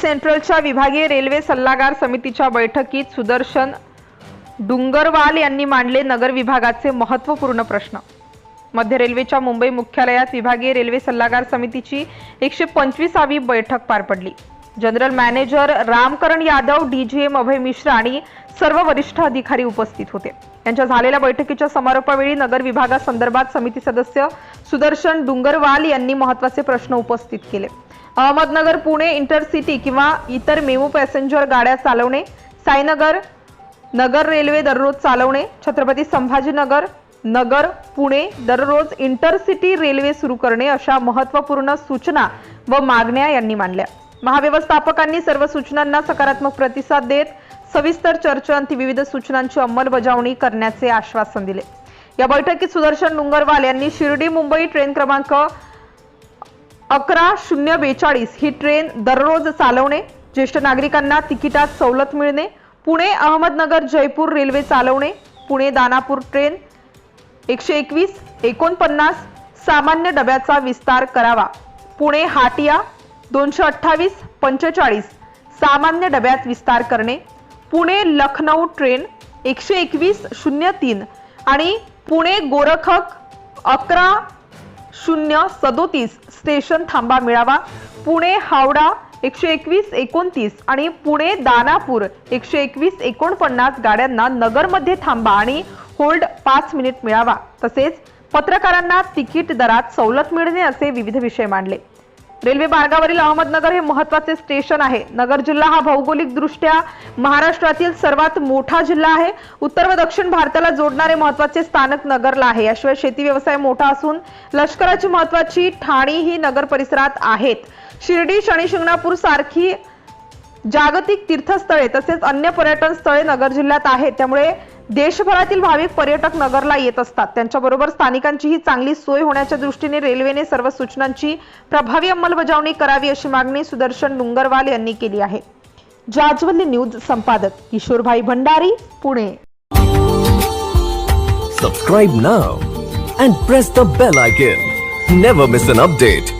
सेंट्रलच्या विभागीय रेल्वे सल्लागार समितीच्या बैठकीत सुदर्शन डुंगरवाल यांनी मांडले नगर विभागाचे महत्त्वपूर्ण प्रश्न. मध्य रेल्वेच्या मुंबई मुख्यालयात विभागीय रेल्वे सल्लागार समितीची एकशे पंचवीसावी बैठक पार पडली. General manager Ramkaran Yadav DGM Abhay Mishra आणि सर्व वरिष्ठ अधिकारी उपस्थित होते. यांच्या झालेल्या बैठकीच्या समारोपावेळी नगर विभागासंदर्भात समिती सदस्य सुदर्शन डुंगरवाल यांनी महत्त्वाचे प्रश्न उपस्थित केले. अहमदनगर पुणे इंटरसिटी किंवा इतर मेमू पॅसेंजर गाड्या चालवणे साईनगर नगर रेल्वे दररोज चालवणे छत्रपती संभाजीनगर नगर पुणे दररोज इंटरसिटी रेल्वे सुरू करणे अशा महत्त्वपूर्ण सूचना व मागण्या यांनी मांडल्या. महाव्यवस्थापकांनी सर्व सूचनांना सकारात्मक प्रतिसाद देत सविस्तर चर्चांती विविध सूचनांची अंमलबजावणी करण्याचे आश्वासन दिले. या बैठकीत सुदर्शन डुंगरवाल यांनी शिर्डी मुंबई ट्रेन क्रमांक अकरा शून्य बेचाळीस ही ट्रेन दररोज चालवणे ज्येष्ठ नागरिकांना तिकिटात सवलत मिळणे पुणे अहमदनगर जयपूर रेल्वे चालवणे पुणे दानापूर ट्रेन एकशे एकवीस एकोणपन्नास सामान्य डब्याचा विस्तार करावा. पुणे हाटिया दोनशे अठ्ठावीस पंचेचाळीस सामान्य डब्यात विस्तार करणे पुणे लखनौ ट्रेन एकशे एकवीस शून्य तीन आणि पुणे गोरखक अकरा शून्य सदोतीस स्टेशन थांबा मिळावा. पुणे हावडा एकशे एकवीस एकोणतीस आणि पुणे दानापूर एकशे एकवीस एकोणपन्नास गाड्यांना नगरमध्ये थांबा आणि होल्ड पाच मिनिट मिळावा. तसेच पत्रकारांना तिकीट दरात सवलत मिळणे असे विविध विषय मांडले. रेल्वे मार्गावरील अहमदनगर हे महत्त्वाचे स्टेशन आहे. नगर जिल्हा हा भौगोलिक दृष्ट्या महाराष्ट्रातील सर्वात मोठा जिल्हा आहे. उत्तर व दक्षिण भारताला जोडणारे महत्त्वाचे स्थानक नगरला आहे. याशिवाय शेती व्यवसाय मोठा असून लष्कराची महत्वाची ठाणी ही नगर परिसरात आहेत. शिर्डी शनी शिंगणापूर सारखी जागतिक तीर्थस्थळे तसेच अन्य पर्यटन स्थळे नगर जिल्ह्यात आहेत. त्यामुळे देशभरातील भाविक पर्यटक नगरला येत असतात. त्यांच्याबरोबर स्थानिकांचीही चांगली सोय होण्याच्या दृष्टीने रेल्वेने सर्व सूचनांची प्रभावी अंमलबजावणी करावी अशी मागणी सुदर्शन डुंगरवाल यांनी केली आहे. जाजवल्ली न्यूज संपादक Kishorbhai Bhandari Pune. Subscribe now and press the bell icon never miss an update